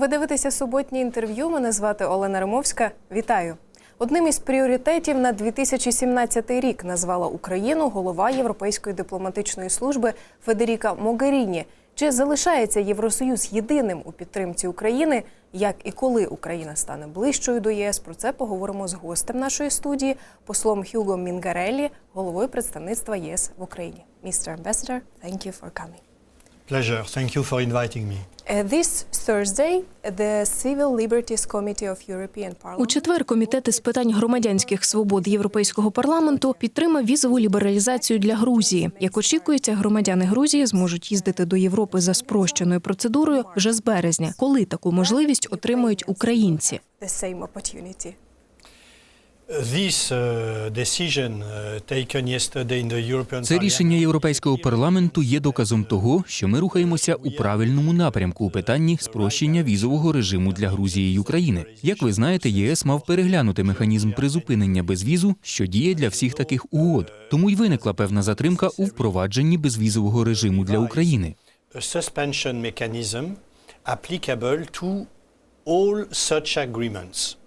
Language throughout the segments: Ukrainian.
Ви дивитеся суботнє інтерв'ю. Мене звати Олена Римовська. Вітаю. Одним із пріоритетів на 2017 рік назвала Україну голова Європейської дипломатичної служби Федеріка Могеріні. Чи залишається Євросоюз єдиним у підтримці України? Як і коли Україна стане ближчою до єС? Про це поговоримо з гостем нашої студії, послом Хюго Мінгареллі, головою представництва ЄС в Україні. Mr. Ambassador, thank you for coming. Pleasure. Thank you for inviting me. Uh, This Thursday, the Civil Liberties Committee of European У четвер комітет із питань громадянських свобод Європейського парламенту підтримав візову лібералізацію для Грузії. Як очікується, громадяни Грузії зможуть їздити до Європи за спрощеною процедурою вже з березня, коли таку можливість отримують українці. the same opportunity. Це рішення Європейського парламенту є доказом того, що ми рухаємося у правильному напрямку у питанні спрощення візового режиму для Грузії й України. Як ви знаєте, єС мав переглянути механізм призупинення безвізу, що діє для всіх таких угод. Тому й виникла певна затримка у впровадженні безвізового режиму для України. suspension mechanism applicable to all such agreements.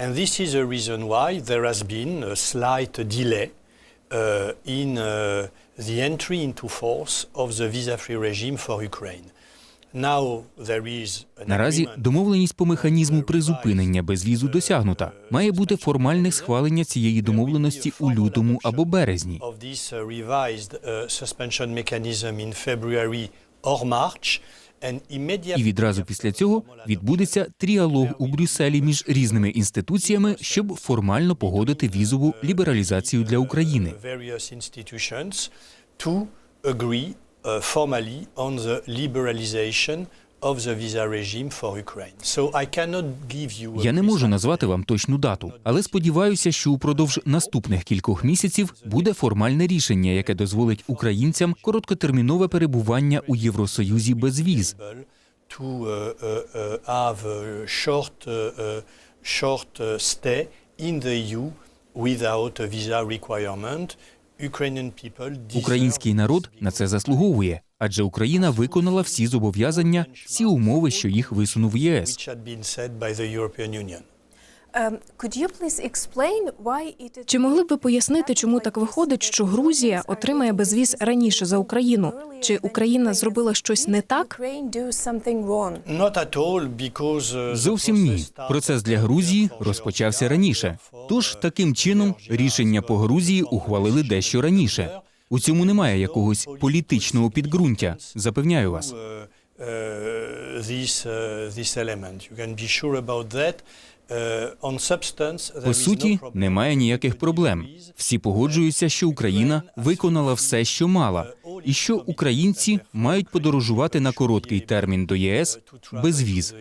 And this is the reason why there has been a slight delay uh, in uh, the entry into force of the visa-free regime for Ukraine. Наразі домовленість по механізму призупинення безвізу досягнута. Має бути формальне схвалення цієї домовленості у лютому або березні. І відразу після цього відбудеться тріалог у Брюсселі між різними інституціями, щоб формально погодити візову лібералізацію для України. Uh, Я не можу назвати вам точну дату, але сподіваюся, що упродовж наступних кількох місяців буде формальне рішення, яке дозволить українцям короткотермінове перебування у Євросоюзі без віз. uh, uh, uh, uh, uh, uh, Український народ на це заслуговує, адже Україна виконала всі зобов'язання, всі умови, що їх висунув ЄС. is Чи могли б ви пояснити, чому так виходить, що Грузія отримає безвіз раніше за Україну? Чи Україна зробила щось не так? Uh, Зовсім ні. Процес для Грузії розпочався раніше. Тож таким чином рішення по Грузії ухвалили дещо раніше. У цьому немає якогось політичного підґрунтя. Запевняю вас. По суті, немає ніяких проблем. Всі погоджуються, що Україна виконала все, що мала, і що українці мають подорожувати на короткий термін до ЄС без віз.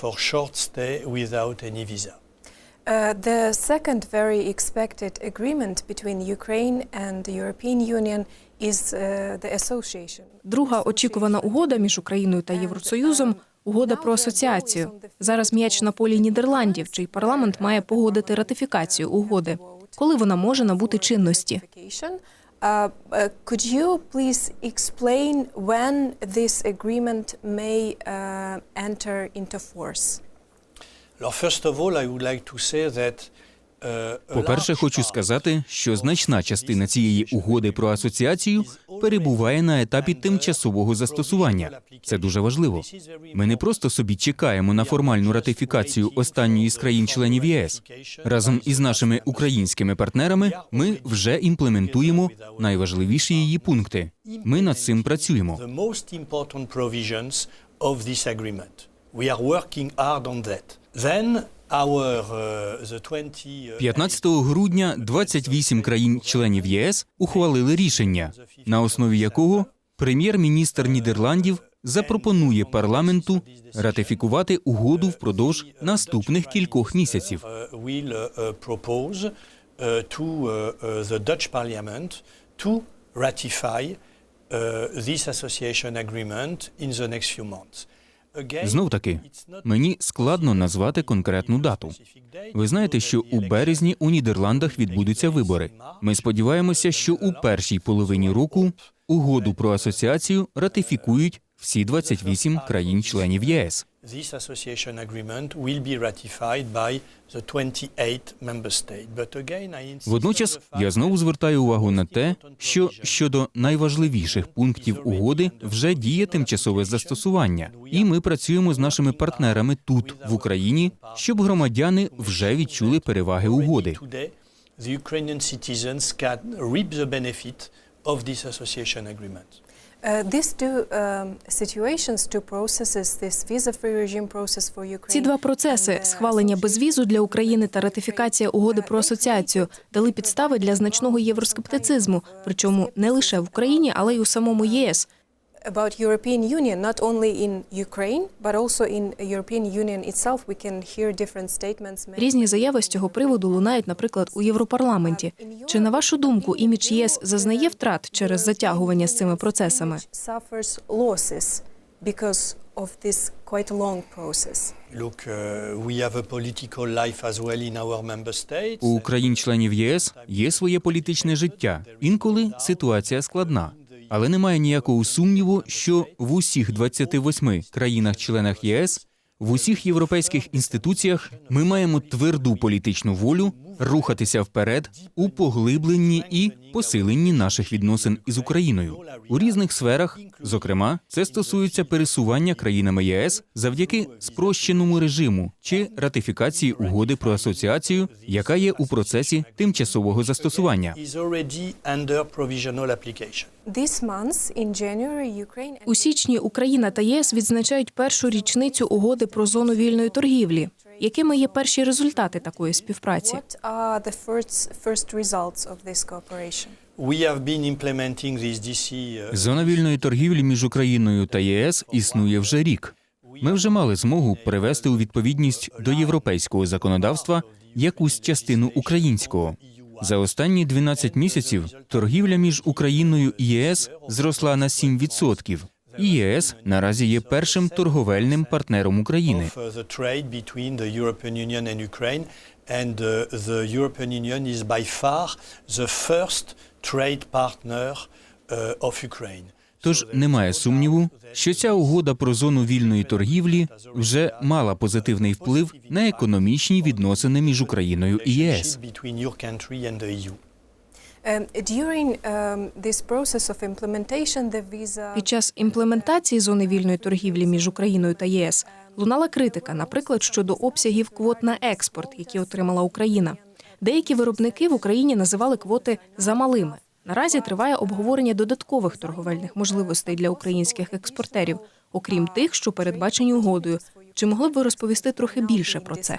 for short stay without any visa. Uh, the second very expected agreement between Ukraine and the European Union is uh, the association. Друга очікувана угода між Україною та Євросоюзом угода про асоціацію. Зараз м'яч на полі Нідерландів, чий парламент має погодити ратифікацію угоди. Коли вона може набути чинності? Uh, uh, could you please explain when this agreement may uh, enter into force? По-перше, хочу сказати, що значна частина цієї угоди про асоціацію перебуває на етапі тимчасового застосування. Це дуже важливо. Ми не просто собі чекаємо на формальну ратифікацію останньої з країн-членів єС. Разом із нашими українськими партнерами ми вже імплементуємо найважливіші її пункти. Ми над цим працюємо. We are working hard on that. Then our uh, the 20 uh, 15 грудня 28 країн-членів ЄС ухвалили рішення, на основі якого прем'єр-міністр Нідерландів запропонує парламенту ратифікувати угоду впродовж наступних кількох місяців. uh, ratify uh, this association agreement in the next few months. Знов таки, мені складно назвати конкретну дату. Ви знаєте, що у березні у Нідерландах відбудуться вибори. Ми сподіваємося, що у першій половині року угоду про асоціацію ратифікують всі 28 країн-членів ЄС. This association agreement will be ratified by the 28 member states. But again, I insist Водночас я знову звертаю увагу на те, що щодо найважливіших пунктів угоди вже діє тимчасове застосування, і ми працюємо з нашими партнерами тут, в Україні, щоб громадяни вже відчули переваги угоди. The Ukrainian citizens can reap the benefit of this association agreement. Uh, um. Ці два процеси uh, схвалення безвізу для України та ратифікація угоди про асоціацію дали підстави для значного євроскептицизму, причому не лише в Україні, але й у самому ЄС. About European Union, not only in Ukraine, but also in European Union itself. We can hear different statements. Різні заяви з цього приводу лунають, наприклад, у Європарламенті. Чи на вашу думку імідж ЄС зазнає втрат через затягування з цими процесами? Suffers losses because of this quite long process. Look, uh, we have a political life as well in our member states. У країн-членів ЄС є своє політичне життя. Інколи ситуація складна. Але немає ніякого сумніву, що в усіх 28 країнах-членах ЄС, в усіх європейських інституціях ми маємо тверду політичну волю рухатися вперед у поглибленні і посиленні наших відносин із Україною у різних сферах. Зокрема, це стосується пересування країнами ЄС завдяки спрощеному режиму чи ратифікації угоди про асоціацію, яка є у процесі тимчасового застосування. У січні Україна та ЄС відзначають першу річницю угоди про зону вільної торгівлі. Якими є перші результати такої співпраці? Uh, Зона вільної торгівлі між Україною та ЄС існує вже рік. Ми вже мали змогу привести у відповідність до європейського законодавства якусь частину українського. За останні 12 місяців торгівля між Україною і ЄС зросла на 7%. І ЄС наразі є першим торговельним партнером України. uh, and uh, the European Union is by far the first trade partner uh, of Ukraine. Тож немає сумніву, що ця угода про зону вільної торгівлі вже мала позитивний вплив на економічні відносини між Україною і ЄС. Під час імплементації зони вільної торгівлі між Україною та ЄС лунала критика, наприклад, щодо обсягів квот на експорт, які отримала Україна. Деякі виробники в Україні називали квоти замалими. Наразі триває обговорення додаткових торговельних можливостей для українських експортерів, окрім тих, що передбачені угодою. Чи могли б ви розповісти трохи більше про це?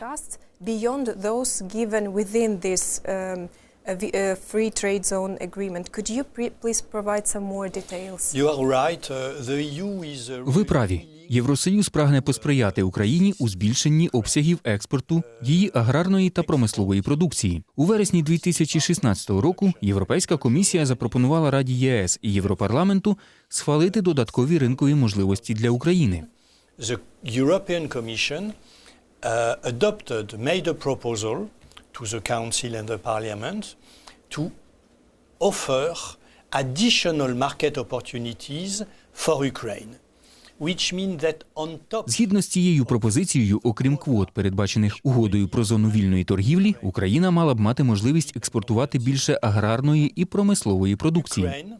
Uh, free trade zone agreement. Could you please provide some more details? You are right. Uh, the EU is. Uh, Ви праві. Євросоюз прагне посприяти Україні у збільшенні обсягів експорту її аграрної та промислової продукції. У вересні 2016 року Європейська комісія запропонувала Раді ЄС і Європарламенту схвалити додаткові ринкові можливості для України. the European Commission uh, adopted, made a proposal to the Council and the Parliament to offer additional market opportunities for Ukraine, Згідно з цією пропозицією, окрім квот, передбачених угодою про зону вільної торгівлі, Україна мала б мати можливість експортувати більше аграрної і промислової продукції. Ukraine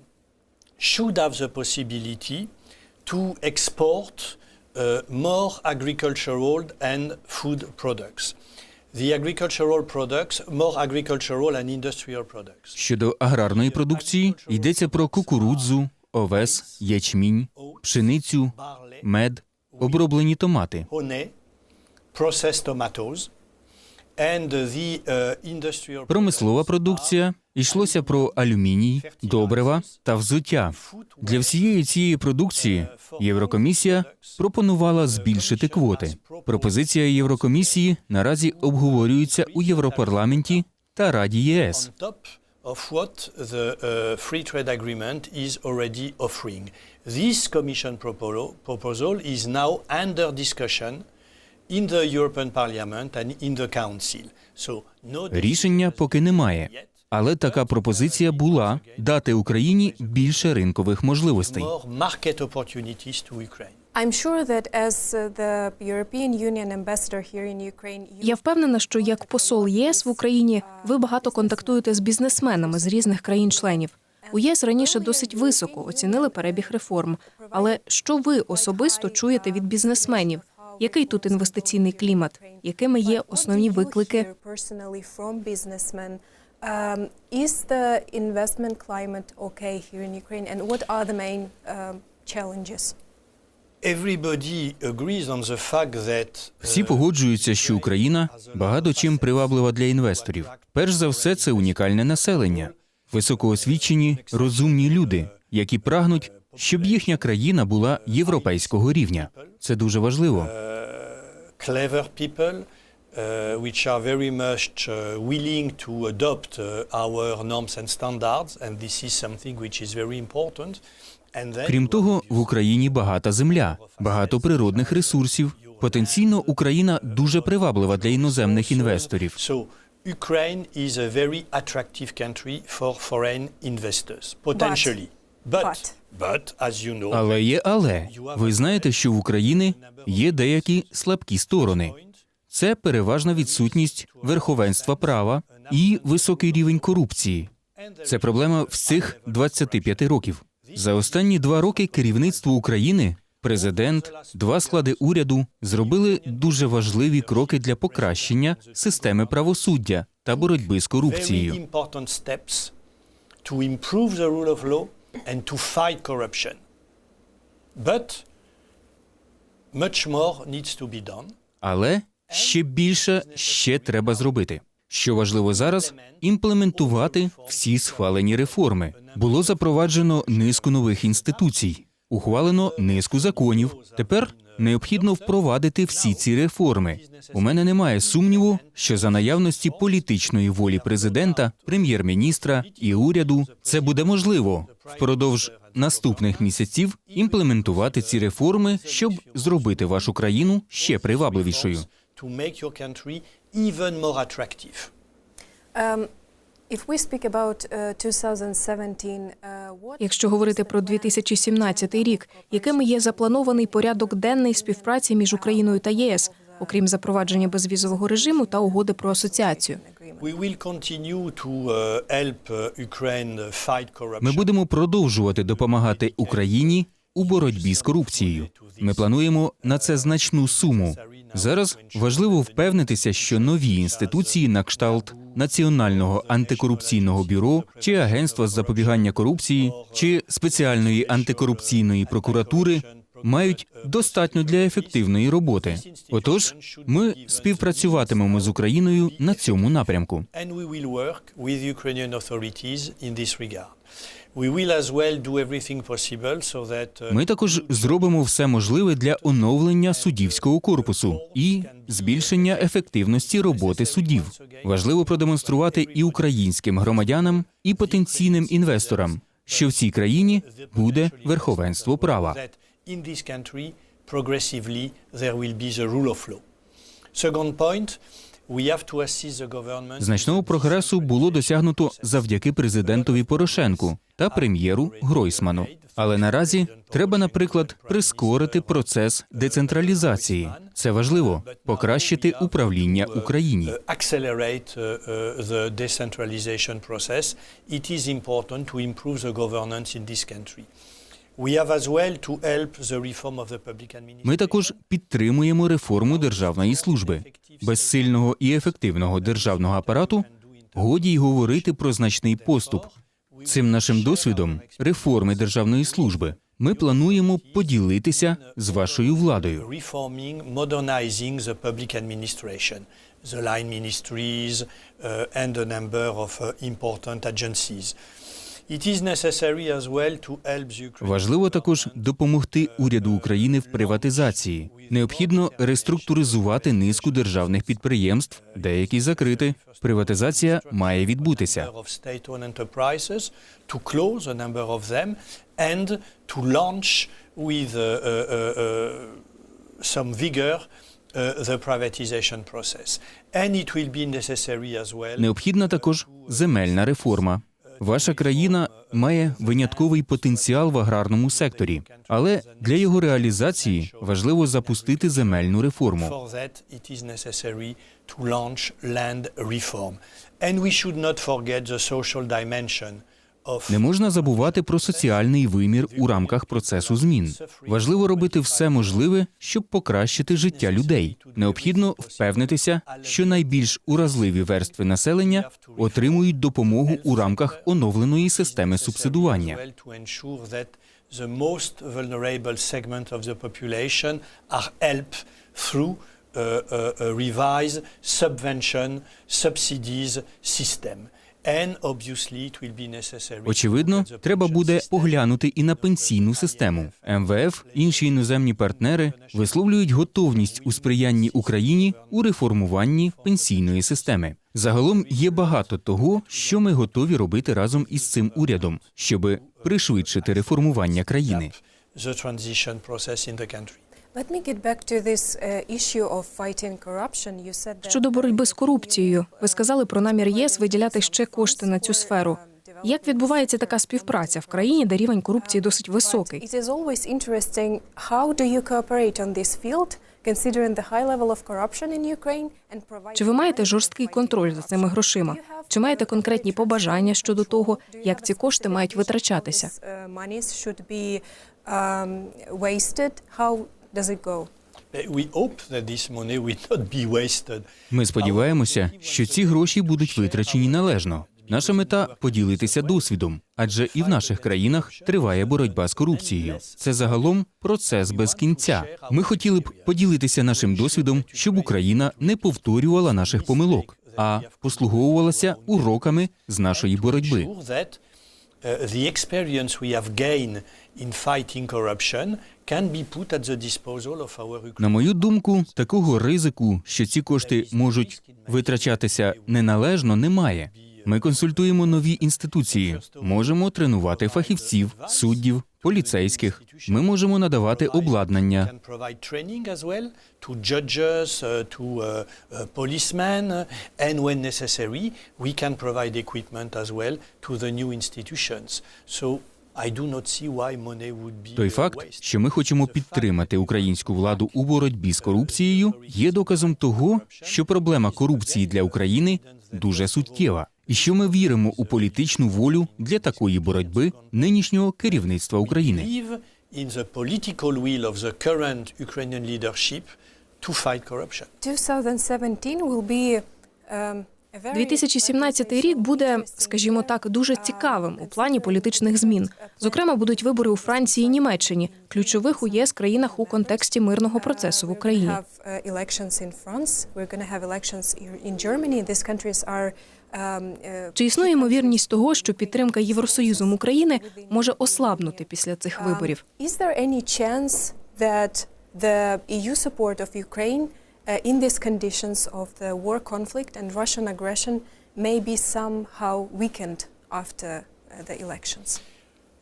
should have the possibility to export uh, more agricultural and food products. The agricultural products, more agricultural and industrial products. Щодо аграрної продукції йдеться про кукурудзу, овес, ячмінь, пшеницю, мед, оброблені томати. honey, processed tomatoes, and the uh, industrial Промислова продукція йшлося про алюміній, добрива та взуття. Для всієї цієї продукції Єврокомісія пропонувала збільшити квоти. Пропозиція Єврокомісії наразі обговорюється у Європарламенті та Раді ЄС. uh. This Commission proposal is now under discussion Рішення поки немає, але така пропозиція була дати Україні більше ринкових можливостей. Uh, Я впевнена, що як посол ЄС в Україні ви багато контактуєте з бізнесменами з різних країн-членів. У ЄС раніше досить високо оцінили перебіг реформ. Але що ви особисто чуєте від бізнесменів? Який тут інвестиційний клімат? Якими є основні виклики? Um, is the investment climate okay here in Ukraine, and what are the main challenges? Everybody agrees on the fact that uh, Всі погоджуються, що Україна багато чим приваблива для інвесторів. Перш за все, це унікальне населення, високоосвічені, розумні люди, які прагнуть, щоб їхня країна була європейського рівня. Це дуже важливо. clever people uh, which are very much uh, willing to adopt uh, our norms and standards, and this is something which is very important. And then Крім того, в Україні багата земля, багато природних ресурсів. Потенційно Україна дуже приваблива для іноземних інвесторів. So Ukraine is a very attractive country for foreign investors, potentially. But, But. Але є але ви знаєте, що в Україні є деякі слабкі сторони. Це переважна відсутність верховенства права і високий рівень корупції. Це проблема всіх 25 років. За останні два роки керівництво України, президент, два склади уряду зробили дуже важливі кроки для покращення системи правосуддя та боротьби з корупцією. And to fight corruption. But much more needs to be done. Але ще більше ще треба зробити. Що важливо зараз імплементувати всі схвалені реформи. Було запроваджено низку нових інституцій, ухвалено низку законів. Тепер необхідно впровадити всі ці реформи. У мене немає сумніву, що за наявності політичної волі президента, прем'єр-міністра і уряду це буде можливо впродовж наступних місяців імплементувати ці реформи, щоб зробити вашу країну ще привабливішою. Якщо говорити про 2017 рік, якими є запланований порядок денний співпраці між Україною та ЄС, окрім запровадження безвізового режиму та угоди про асоціацію? agreement? We will continue to uh, help uh, Ukraine uh, fight corruption. Ми будемо продовжувати допомагати Україні у боротьбі з корупцією. Ми плануємо на це значну суму. Зараз важливо впевнитися, що нові інституції на кшталт Національного антикорупційного бюро чи Агентства з запобігання корупції чи спеціальної антикорупційної прокуратури мають достатньо для ефективної роботи. Отож, ми співпрацюватимемо з Україною на цьому напрямку. uh, Ми також зробимо все можливе для оновлення суддівського корпусу і збільшення ефективності роботи суддів. Важливо продемонструвати і українським громадянам, і потенційним інвесторам, що в цій країні буде верховенство права. In this country progressively there will be the rule of law. Second point, we have to assist the government. Значного прогресу було досягнуто завдяки президентові Порошенку та прем'єру Гройсману. Але наразі треба, наприклад, прискорити процес децентралізації. Це важливо покращити управління Україні. uh, uh, uh. It is important to improve the governance in this country. Ми також підтримуємо реформу державної служби. Без сильного і ефективного державного апарату годі й говорити про значний поступ. Цим нашим досвідом реформи державної служби ми плануємо поділитися з вашою владою. the line ministries, uh, and a number of uh, important agencies. Важливо також допомогти уряду України в приватизації. Необхідно реструктуризувати низку державних підприємств, деякі закрити. Приватизація має відбутися. uh, uh, uh, some vigor the privatization process. And it will be necessary as well Необхідна також земельна реформа. Ваша країна має винятковий потенціал в аграрному секторі, але для його реалізації важливо запустити земельну реформу. And we should not forget the social dimension Не можна забувати про соціальний вимір у рамках процесу змін. Важливо робити все можливе, щоб покращити життя людей. Необхідно впевнитися, що найбільш уразливі верстви населення отримують допомогу у рамках оновленої системи субсидування. uh, a, a revised subvention subsidies system. Очевидно, треба буде поглянути і на пенсійну систему. МВФ, інші іноземні партнери висловлюють готовність у сприянні Україні у реформуванні пенсійної системи. Загалом є багато того, що ми готові робити разом із цим урядом, щоб пришвидшити реформування країни. The transition process in the. Let me get back to this issue of fighting corruption. You said that Щодо боротьби з корупцією, ви сказали про намір ЄС виділяти ще кошти на цю сферу. Як відбувається така співпраця в країні, де рівень корупції досить високий? Чи ви маєте жорсткий контроль за цими грошима? Чи маєте конкретні побажання щодо того, як ці кошти мають витрачатися? Does it go? We hope that this money will not be wasted. Ми сподіваємося, що ці гроші будуть витрачені належно. Наша мета поділитися досвідом, адже і в наших країнах триває боротьба з корупцією. Це загалом процес без кінця. Ми хотіли б поділитися нашим досвідом, щоб Україна не повторювала наших помилок, а послуговувалася уроками з нашої боротьби. Sure that uh, the experience we have gained in fighting corruption can be put at the disposal of our На мою думку, такого ризику, що ці кошти можуть витрачатися неналежно, немає. Ми консультуємо нові інституції, можемо тренувати фахівців, суддів, поліцейських. Ми можемо надавати обладнання. uh, uh, uh, uh. So Той факт, що ми хочемо підтримати українську владу у боротьбі з корупцією, є доказом того, що проблема корупції для України дуже суттєва, і що ми віримо у політичну волю для такої боротьби нинішнього керівництва України. to fight corruption. 2017 will be um, 2017 рік буде, скажімо так, дуже цікавим у плані політичних змін. Зокрема, будуть вибори у Франції і Німеччині, ключових у ЄС країнах у контексті мирного процесу в Україні. are um, uh, Чи існує ймовірність того, що підтримка Євросоюзом України може ослабнути після цих виборів? Uh, in these conditions of the war conflict and Russian aggression may be somehow weakened after uh, the elections?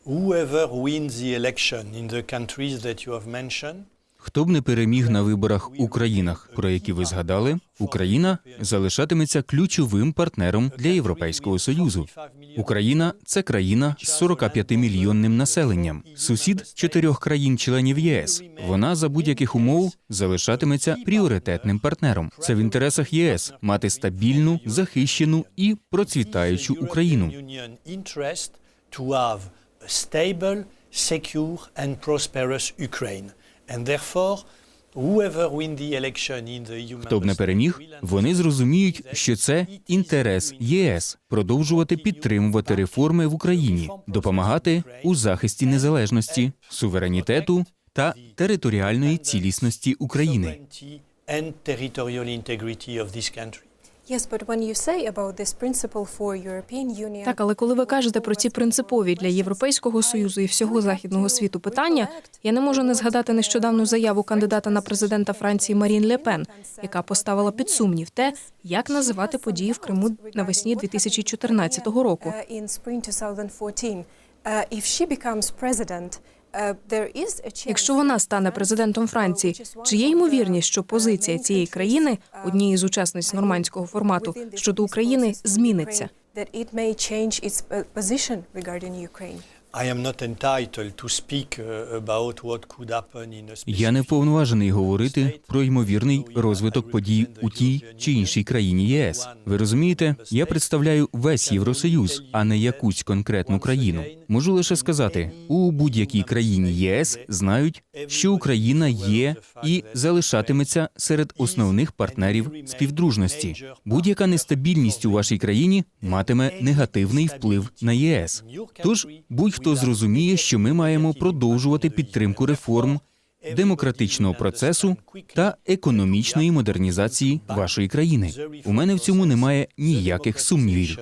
Whoever wins the election in the countries that you have mentioned Хто б не переміг на виборах у країнах, про які ви згадали, Україна залишатиметься ключовим партнером для Європейського союзу. Україна це країна з 45-мільйонним населенням, сусід чотирьох країн-членів ЄС. Вона за будь-яких умов залишатиметься пріоритетним партнером. Це в інтересах ЄС мати стабільну, захищену і процвітаючу Україну. Stable, secure and prosperous Ukraine. Хто б не переміг, вони зрозуміють, що це інтерес ЄС продовжувати підтримувати реформи в Україні, допомагати у захисті незалежності, суверенітету та територіальної цілісності України. and territorial integrity of this country. Так, але коли ви кажете про ці принципові для Європейського союзу і всього західного світу питання, я не можу не згадати нещодавну заяву кандидата на президента Франції Марін Ле Пен, яка поставила під сумнів те, як називати події в Криму навесні 2014 року. In spring 2014, if she becomes president, there is a chance Якщо вона стане президентом Франції, чи є ймовірність, що позиція цієї країни, однієї з учасниць нормандського формату, щодо України зміниться? That it may change its position regarding Ukraine? I am not entitled to speak about what could happen in a Я не вповноважений говорити про ймовірний розвиток подій у тій чи іншій країні ЄС. Ви розумієте, я представляю весь Євросоюз, а не якусь конкретну країну. Можу лише сказати, у будь-якій країні ЄС знають, що Україна є і залишатиметься серед основних партнерів співдружності. Будь-яка нестабільність у вашій країні матиме негативний вплив на ЄС. Тож будь-хто зрозуміє, що ми маємо продовжувати підтримку реформ демократичного процесу та економічної модернізації вашої країни. У мене в цьому немає ніяких сумнівів.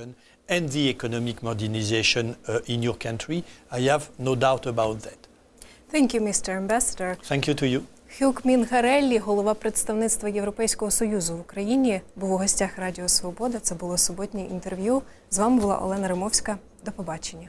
And the economic modernization uh, in your country, I have no doubt about that. Thank you, Mr. Ambassador. Thank you to you. Хюк Мінгареллі, голова представництва Європейського союзу в Україні, був у гостях Радіо Свобода. Це було суботнє інтерв'ю. З вами була Олена Римовська. До побачення.